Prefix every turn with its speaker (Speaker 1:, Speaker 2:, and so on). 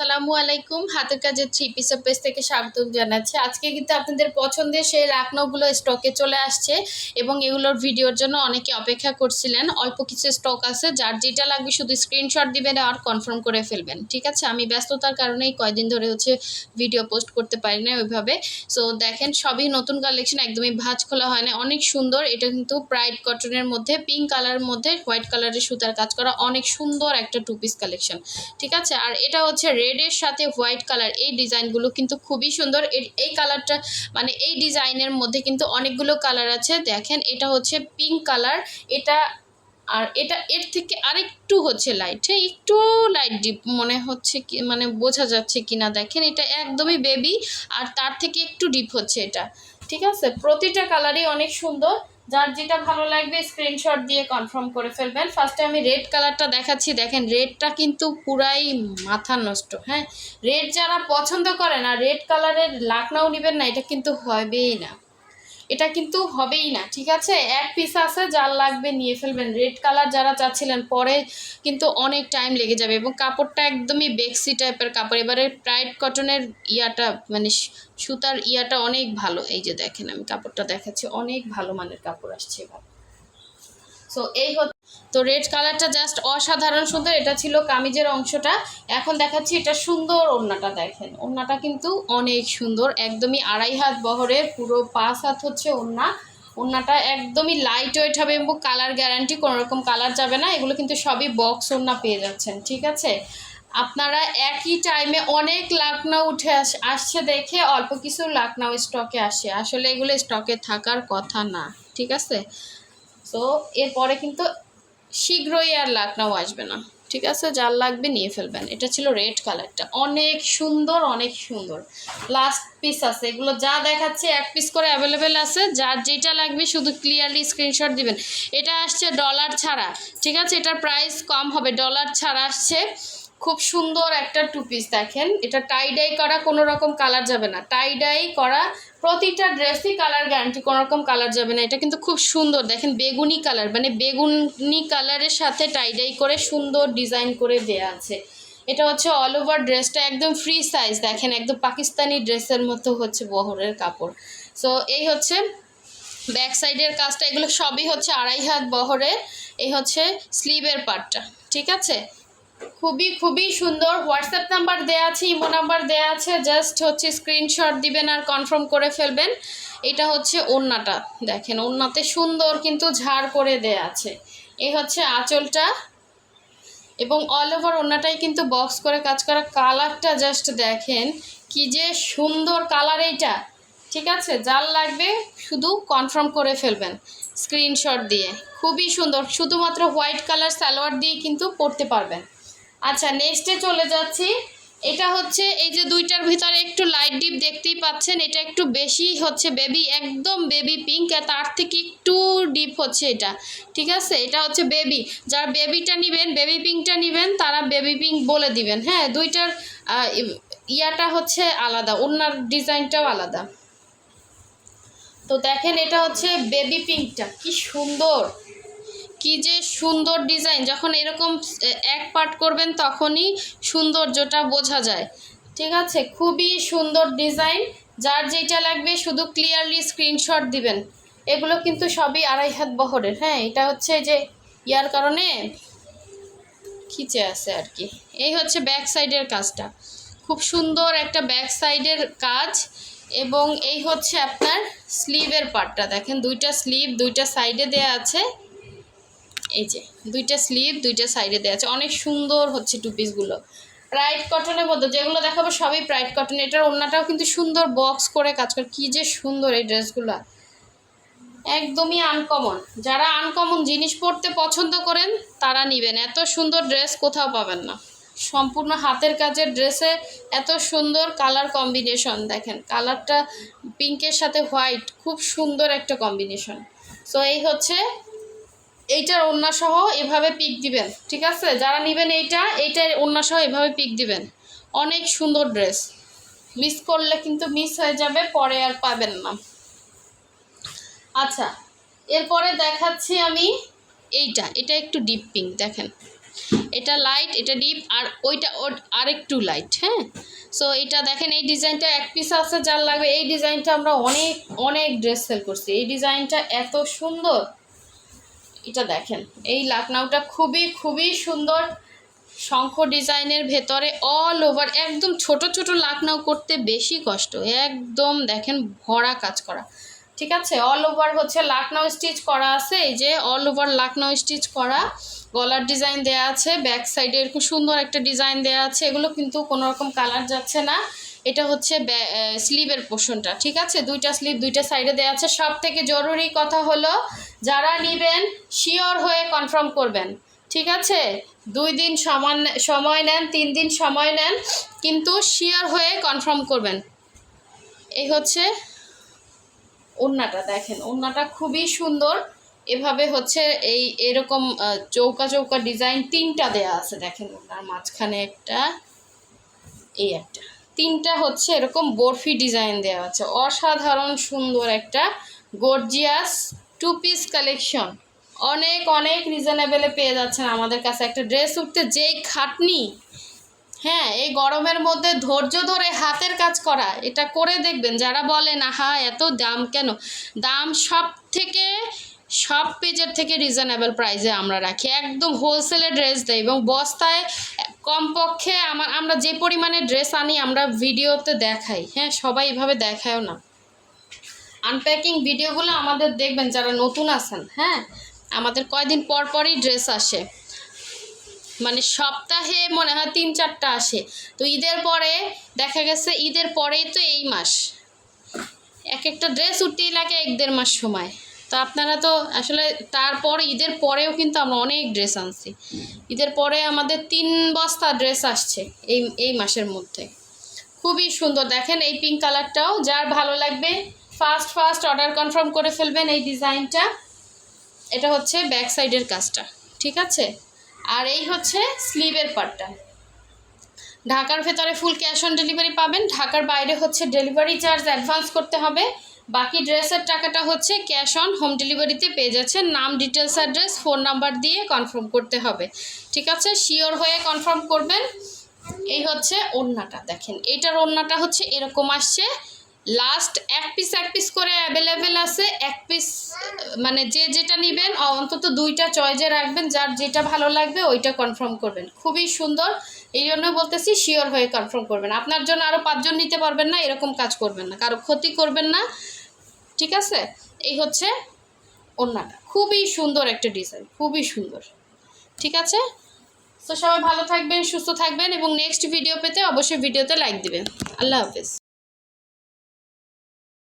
Speaker 1: সালামু আলাইকুম। হাতের কাজের থ্রি পিসের পেজ থেকে স্বাগতম জানাচ্ছি। আজকে কিন্তু আপনাদের পছন্দের সেই রাখনাগুলো স্টকে চলে আসছে এবং এগুলোর ভিডিওর জন্য অনেকে অপেক্ষা করছিলেন। অল্প কিছু স্টক আছে, যার যেটা লাগবে শুধু স্ক্রিনশট দিবেন আর কনফার্ম করে ফেলবেন। ঠিক আছে? আমি ব্যস্ততার কারণেই কয়দিন ধরে হচ্ছে ভিডিও পোস্ট করতে পারি না ওইভাবে। সো দেখেন, সবই নতুন কালেকশন একদমই ভাজ খোলা হয় না অনেক সুন্দর। এটা কিন্তু প্রাইড কটনের মধ্যে পিঙ্ক কালারের মধ্যে হোয়াইট কালারের সুতার কাজ করা অনেক সুন্দর একটা টু পিস কালেকশন ঠিক আছে? আর এটা হচ্ছে রেডের সাথে হোয়াইট কালার এই ডিজাইনগুলো কিন্তু খুবই সুন্দর। এই কালারটা মানে এই ডিজাইনের মধ্যে কিন্তু অনেকগুলো কালার আছে। দেখেন, এটা হচ্ছে পিঙ্ক কালার এটা আর এটা এর থেকে আরেকটু হচ্ছে লাইট হ্যাঁ একটু লাইট ডিপ মনে হচ্ছে কি মানে বোঝা যাচ্ছে কিনা দেখেন, এটা একদমই বেবি আর তার থেকে একটু ডিপ হচ্ছে এটা। ঠিক আছে? প্রতিটা কালারই অনেক সুন্দর। যার যেটা ভালো লাগবে স্ক্রিনশট দিয়ে কনফার্ম করে ফেলবেন। ফার্স্টে আমি রেড কালারটা দেখাচ্ছি। দেখেন রেডটা কিন্তু পুরাই মাথা নষ্ট হ্যাঁ? রেড যারা পছন্দ করে না রেড কালারের লাকনাও নেবেন না, এটা কিন্তু হবেই না। এটা কিন্তু হবেই না, ঠিক আছে? এক পিস আছে, যার লাগবে নিয়ে ফেলবেন। রেড কালার যারা চাচ্ছিলেন, পরে কিন্তু অনেক টাইম লেগে যাবে এবং কাপড়টা একদমই বেক্সি টাইপের কাপড়। এবারে প্রাইড কটনের ইয়াটা মানে সুতার ইয়াটা অনেক ভালো। এই যে দেখেন, আমি কাপড়টা দেখাচ্ছি, অনেক ভালো মানের কাপড় আসছে এবার। সো এই হচ্ছে তো রেড কালারটা জাস্ট অসাধারণ সুন্দর, এটা ছিল কামিজের অংশটা। এখন দেখাচ্ছি এটা সুন্দর ওড়নাটা দেখেন। ওড়নাটা কিন্তু অনেক সুন্দর, একদমই আড়াই হাত বহরের পুরো পাঁচ হাত হচ্ছে ওড়না। ওড়নাটা একদমই লাইট ওয়েট হবে, এবং কালার গ্যারান্টি কোনো রকম কালার যাবে না, এগুলো কিন্তু সবই বক্স ওড়না পেয়ে যাচ্ছেন, ঠিক আছে? আপনারা একই টাইমে অনেক লাকনাও উঠে আস আসছে দেখে, অল্প কিছু লাকনাও স্টকে আসে। আসলে এগুলো স্টকে থাকার কথা না, ঠিক আছে? তো এরপরে কিন্তু শীঘ্রই আর লাকনাও আসবে না। ঠিক আছে? যার লাগবে নিয়ে ফেলবেন। এটা ছিল রেড কালারটা অনেক সুন্দর অনেক সুন্দর। লাস্ট পিস আছে। এগুলো যা দেখাচ্ছে, এক পিস করে অ্যাভেলেবেল আছে। যার যেটা লাগবে, শুধু ক্লিয়ারলি স্ক্রিনশট দিবেন। এটা আসছে ডলার ছাড়া। ঠিক আছে? এটার প্রাইস কম হবে। ডলার ছাড়া আসছে। খুব সুন্দর একটা টু পিস দেখেন। এটা টাই ডাই করা কোনো রকম কালার যাবে না। টাই ডাই করা প্রতিটা ড্রেসই কালার গ্যারান্টি কোনো রকম কালার যাবে না। এটা কিন্তু খুব সুন্দর, দেখেন, বেগুনি কালার মানে বেগুনি কালারের সাথে টাই ডাই করে সুন্দর ডিজাইন করে দেয়া আছে। এটা হচ্ছে অল ওভার ড্রেসটা একদম ফ্রি সাইজ দেখেন, একদম পাকিস্তানি ড্রেসের মতো হচ্ছে বহরের কাপড়। সো এই হচ্ছে ব্যাক সাইডের কাজটা। এগুলো সবই হচ্ছে আড়াই হাত বহরের, এই হচ্ছে স্লিভের পার্টটা ঠিক আছে? খুবই খুবই সুন্দর হোয়াটসঅ্যাপ নাম্বার দেওয়া আছে ইমো নাম্বার দেওয়া আছে জাস্ট হচ্ছে স্ক্রিনশট দিবেন আর কনফার্ম করে ফেলবেন। এটা হচ্ছে ওড়নাটা, দেখেন ওড়নাতে সুন্দর কিন্তু ঝাড় করে দেয়া আছে। এই হচ্ছে আঁচলটা এবং অল ওভার ওড়নাটাই কিন্তু বক্স করে কাজ করা কালারটা জাস্ট দেখেন কি যে সুন্দর কালার এইটা। ঠিক আছে? যার লাগবে শুধু কনফার্ম করে ফেলবেন স্ক্রিনশট দিয়ে। খুবই সুন্দর, শুধুমাত্র হোয়াইট কালার সালোয়ার দিয়ে কিন্তু পরতে পারবেন। আচ্ছা নেক্সটে চলে যাচ্ছি। এটা হচ্ছে এই যে দুইটার ভিতরে একটু লাইট ডিপ দেখতেই পাচ্ছেন, এটা একটু বেশি হচ্ছে বেবি একদম বেবি পিঙ্ক আর তার থেকে একটু ডিপ হচ্ছে এটা, ঠিক আছে? এটা হচ্ছে বেবি যার বেবিটা নেবেন বেবি পিঙ্কটা নেবেন, তারা বেবি পিঙ্ক বলে দিবেন হ্যাঁ? দুইটার ইয়াটা হচ্ছে আলাদা, ওনার ডিজাইনটাও আলাদা। তো দেখেন, এটা হচ্ছে বেবি পিঙ্কটা কি সুন্দর! কি যে সুন্দর ডিজাইন, যখন এরকম এক পার্ট করবেন তখনই সৌন্দর্যটা বোঝা যায়। ঠিক আছে? খুবই সুন্দর ডিজাইন। যার যেটা লাগবে শুধু ক্লিয়ারলি স্ক্রিনশট দিবেন। এগুলো কিন্তু সবই আড়াই হাত বহরের হ্যাঁ? এটা হচ্ছে যে ইয়ার কারণে খিচে আছে আর কি। এই হচ্ছে ব্যাক সাইডের কাজটা। খুব সুন্দর একটা ব্যাক সাইডের কাজ এবং এই হচ্ছে আপনার স্লিভের পার্টটা দেখেন, দুইটা স্লিভ দুইটা সাইডে দেয়া আছে। এই যে, দুইটা স্লিভ দুইটা সাইডে দেওয়া আছে। অনেক সুন্দর হচ্ছে টু পিসগুলো কটনের মধ্যে যেগুলো দেখাবো, সবই প্রাইড কটন এটার ওড়নাটাও কিন্তু সুন্দর বক্স করে কাজ করে। কী যে সুন্দর এই ড্রেসগুলো। একদমই আনকমন যারা আনকমন জিনিস পরতে পছন্দ করেন, তারা নেবেন। এত সুন্দর ড্রেস কোথাও পাবেন না। সম্পূর্ণ হাতের কাজের ড্রেসে এত সুন্দর কালার কম্বিনেশন দেখেন কালারটা পিঙ্কের সাথে হোয়াইট খুব সুন্দর একটা কম্বিনেশন সো এই হচ্ছে এইটার সহ এভাবে পিক দিবেন, ঠিক আছে? যারা নেবেন এইটা এইটার সহ এভাবে পিক দিবেন। অনেক সুন্দর ড্রেস মিস করলে কিন্তু মিস হয়ে যাবে, পরে আর পাবেন না। আচ্ছা এরপরে দেখাচ্ছি আমি এইটা। এটা একটু ডিপ পিঙ্ক দেখেন। এটা লাইট এটা ডিপ আর ওইটা আর একটু লাইট হ্যাঁ? সো এটা দেখেন, এই ডিজাইনটা এক পিস আছে, যার লাগবে। এই ডিজাইনটা আমরা অনেক অনেক ড্রেস সেল করছি। এই ডিজাইনটা এত সুন্দর। এটা দেখেন। এই লাকনাউটা খুবই খুবই সুন্দর। শঙ্খ ডিজাইনের ভেতরে অল ওভার একদম ছোট ছোট লাকনাউ করতে বেশি কষ্ট। একদম দেখেন ভরা কাজ করা। ঠিক আছে? অল ওভার হচ্ছে লাকনাউ স্টিচ করা আছে। এই যে অল ওভার লাকনাউ স্টিচ করা। গলার ডিজাইন দেয়া আছে। ব্যাক সাইডে এরকম সুন্দর একটা ডিজাইন দেয়া আছে। এগুলো কিন্তু কোনো রকম কালার যাচ্ছে না। এটা হচ্ছে স্লিভের পোর্শনটা ঠিক আছে? দুইটা স্লিভ দুইটা সাইডে দেওয়া আছে। সব থেকে জরুরি কথা হলো, যারা নেবেন, শিওর হয়ে কনফার্ম করবেন, ঠিক আছে? দুই দিন সমান, সময় নেন, তিন দিন সময় নেন, কিন্তু শিওর হয়ে কনফার্ম করবেন। এই হচ্ছে ওড়নাটা, দেখেন, ওড়নাটা খুবই সুন্দর। এভাবে হচ্ছে এই, এরকম চৌকা চৌকা ডিজাইন তিনটা দেয়া আছে, দেখেন ওনার মাঝখানে একটা, এই একটা। তিনটা হচ্ছে এরকম বরফি ডিজাইন দেওয়া আছে। অসাধারণ সুন্দর একটা গর্জিয়াস টু পিস কালেকশন অনেক অনেক রিজনেবেলে পেয়ে যাচ্ছেন আমাদের কাছে। একটা ড্রেস উঠতে যেই খাটনি হ্যাঁ এই গরমের মধ্যে ধৈর্য ধরে হাতের কাজ করা, এটা করে দেখবেন। যারা বলেন, আহা, এত দাম কেন? দাম সব থেকে সব পেজের থেকে রিজনেবল প্রাইসে আমরা রাখি। একদম হোলসেলে ড্রেস দেয় এবং বস্তায় কমপক্ষে আমার আমরা যে পরিমাণে ড্রেস আনি আমরা ভিডিওতে দেখাই। হ্যাঁ সবাই এভাবে দেখায়ও না। আনপ্যাকিং ভিডিওগুলো আমাদের দেখবেন যারা নতুন আছেন হ্যাঁ? আমাদের কয়দিন পর পরই ড্রেস আসে। মানে সপ্তাহে মনে হয় তিন চারটা আসে। তো ঈদের পরে, দেখা গেছে ঈদের পরেই তো এই মাস। এক একটা ড্রেস উঠতেই লাগে এক দেড় মাস সময়। তো আপনারা তো আসলে তারপর, ঈদের পরেও কিন্তু আমরা অনেক ড্রেস আনছি। ঈদের পরে আমাদের তিন বস্তা ড্রেস আসছে এই এই মাসের মধ্যে। খুবই সুন্দর। দেখেন এই পিঙ্ক কালারটাও যার ভালো লাগবে ফার্স্ট ফার্স্ট অর্ডার কনফার্ম করে ফেলবেন এই ডিজাইনটা এটা হচ্ছে ব্যাক সাইডের কাজটা, ঠিক আছে? আর এই হচ্ছে স্লিভের পার্টটা ঢাকার ভেতরে ফুল ক্যাশ অন ডেলিভারি পাবেন, ঢাকার বাইরে হচ্ছে ডেলিভারি চার্জ অ্যাডভান্স করতে হবে। বাকি ড্রেসের টাকাটা হচ্ছে ক্যাশ অন, হোম ডেলিভারিতে পেয়ে যাচ্ছেন। নাম, ডিটেলস অ্যাড্রেস, ফোন নাম্বার দিয়ে কনফার্ম করতে হবে। ঠিক আছে? শিওর হয়ে কনফার্ম করবেন। এই হচ্ছে ওড়নাটা, দেখেন। এটার ওড়নাটা হচ্ছে এরকম আসছে। লাস্ট এক পিস এক পিস করে অ্যাভেলেবেল আছে। এক পিস মানে যে যেটা নেবেন, অন্তত দুইটা চয়েজে রাখবেন। যার যেটা ভালো লাগবে, ওইটা কনফার্ম করবেন। খুবই সুন্দর। এই জন্য বলতেছি শিওর হয়ে কনফার্ম করবেন। আপনার জন্য আরও পাঁচজন নিতে পারবেন না, এরকম কাজ করবেন না। কারও ক্ষতি করবেন না। ঠিক আছে? এই হচ্ছে ওড়নাটা। খুবই সুন্দর একটা ডিজাইন খুবই সুন্দর। ঠিক আছে? তো সবাই ভালো থাকবেন, সুস্থ থাকবেন এবং নেক্সট ভিডিও পেতে অবশ্যই ভিডিওতে লাইক দিবেন। আল্লাহ হাফেজ।